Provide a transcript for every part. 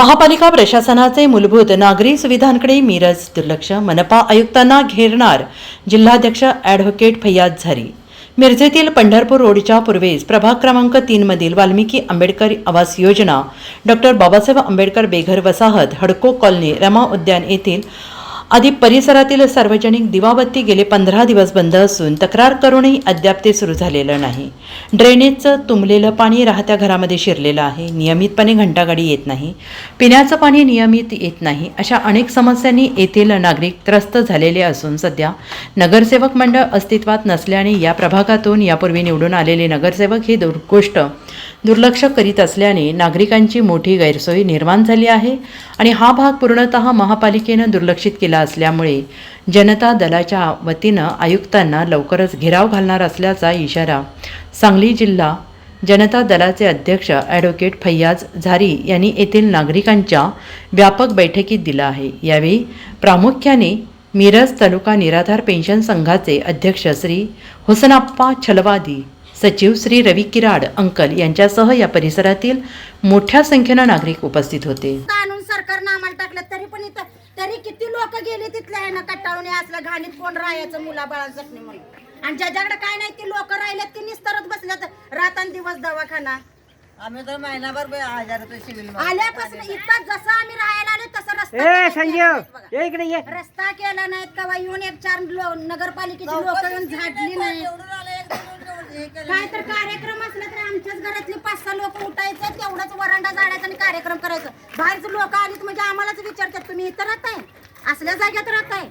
महापालिका प्रशासनाचे मूलभूत नागरी सुविधांकडे मिरज दुर्लक्ष मनपा आयुक्तांना घेरणार जिल्हाध्यक्ष ॲडव्होकेट फैयाज झारी. मिरजेतील पंढरपूर रोडच्या पूर्वेस प्रभाग क्रमांक तीनमधील वाल्मिकी आंबेडकर आवास योजना डॉक्टर बाबासाहेब आंबेडकर बेघर वसाहत हडको कॉलनी रमा उद्यान येथील आधी परिसरातील सार्वजनिक दिवाबत्ती गेले पंधरा दिवस बंद असून तक्रार करूनही अद्याप ते सुरू झालेलं नाही. ड्रेनेजचं तुंबलेलं पाणी राहत्या घरामध्ये शिरलेलं आहे. नियमितपणे घंटागाडी येत नाही. पिण्याचं पाणी नियमित येत नाही. अशा अनेक समस्यांनी येथील नागरिक त्रस्त झालेले असून सध्या नगरसेवक मंडळ अस्तित्वात नसल्याने या प्रभागातून यापूर्वी निवडून आलेले नगरसेवक ही दुर गोष्ट दुर्लक्ष करीत असल्याने नागरिकांची मोठी गैरसोय निर्माण झाली आहे आणि हा भाग पूर्णतः महापालिकेनं दुर्लक्षित केला असल्यामुळे जनता दलाच्या वतीनं आयुक्तांना लवकरच घेराव घालणार असल्याचा इशारा सांगली जिल्हा जनता दलाचे अध्यक्ष ॲडव्होकेट फैयाज झारी यांनी येथील नागरिकांच्या व्यापक बैठकीत दिला आहे. यावेळी प्रामुख्याने मिरज तालुका निराधार पेन्शन संघाचे अध्यक्ष श्री हुसनाप्पा छलवादी सचिव श्री रवी किराड अंकल यांच्यासह या परिसरातील मोठ्या संख्येनं नागरिक उपस्थित होते. कानून सरकारनं आम्हाला टाकलं तरी पण इथं तरी किती लोक गेले तिथल्या ह्यानं कट्टाळून हे असलं घाणीत कोण राहायचं मुलाबाळांसाठी म्हणून. आणि ज्याच्याकडे काय नाही ते लोक राहिलेत ते निस्तरत बसल्यात. रातन दिवस दवाखाना. आम्ही तर महिनाभर हजार रुपये सिव्हिल आल्यापासून इथं जसं आम्ही राहायला आलो तसं रस्ता ए संजीव. ये इकडे ये. रस्ता केला नाहीत कवा येऊन एक चार नगरपालिकेची लोक येऊन झाडली नाही. काय तर कार्यक्रम असला तर आमच्याच घरातले पाच सहा लोक उठायचं तेवढाच वरांडा जाण्याचा आणि कार्यक्रम करायचं. बाहेरचे लोक आलीत म्हणजे आम्हालाच विचारतात तुम्ही इथं राहताय? असल्या जागेत राहताय?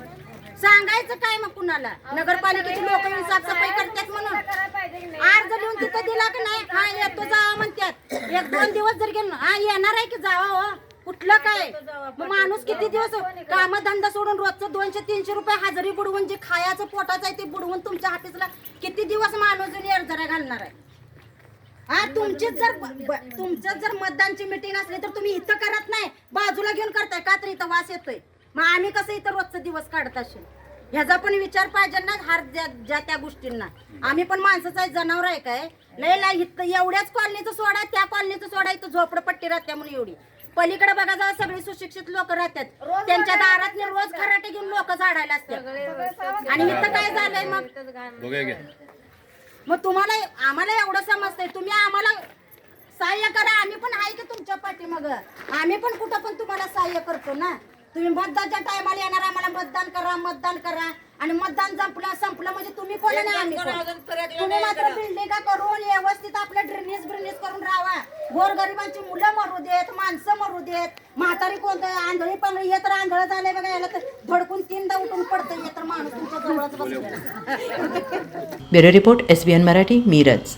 सांगायचं काय मग कुणाला? नगरपालिकेचे लोक साफसफाई करतात म्हणून. अर्ज लिहून तिथं दिला की नाही? हा येतो जावा म्हणतात. एक दोन दिवस जर गेलो हा येणार आहे की जावा हो? कुठलं काय? मग माणूस किती दिवस काम धंदा सोडून रोजचं दोनशे तीनशे रुपये हजेरी बुडवून जे खायचं पोटाचं आहे ते बुडवून तुमच्या हातीसला किती दिवस माणूस जरा घालणार आहे? हा तुमचीच जर तुमचं जर मतदानची मिटिंग असली तर तुम्ही इथं करत नाही बाजूला घेऊन करताय. का तर इथं वास येतोय? मग आम्ही कसं इथं रोजचा दिवस काढत असेल? ह्याचा पण विचार पाहिजे ना हार ज्या त्या गोष्टींना. आम्ही पण माणसाचा जनावर आहे काय? इथं एवढ्याच कॉलनीचं सोडा त्या कॉलनीचं सोडा इथं झोपडपट्टी राहत्या म्हणून एवढी. पलीकडे बघा जा सगळी सुशिक्षित लोक राहतात. त्यांच्या दारात रोज खराटे घेऊन लोक झाडायला असतात. आणि इथं काय झालंय मग? मग तुम्हाला आम्हाला एवढं समजतंय. तुम्ही आम्हाला सहाय्य करा. आम्ही पण आहे की तुमच्या पाठीमाग. आम्ही पण कुठं पण तुम्हाला सहाय्य करतो ना? तुम्ही मतदानच्या टायमाला येणार आम्हाला मतदान करा मतदान करा. आणि मतदान संपलं संपलं म्हणजे तुम्ही कोण नाही आम्ही. तुम्ही मात्र बिल्डिंग करून व्यवस्थित गोरगरिबांची मुलं मरू देत माणसं मरू देत. म्हातारी कोणतं? आंधळी पण हे तर आंधळ झालंय बघा याला तर धडकून तीनदा उठून पडतं हे तर माणूस तुमच्या जवळच बसलेला. Bureau report S B N Marathi Miraj.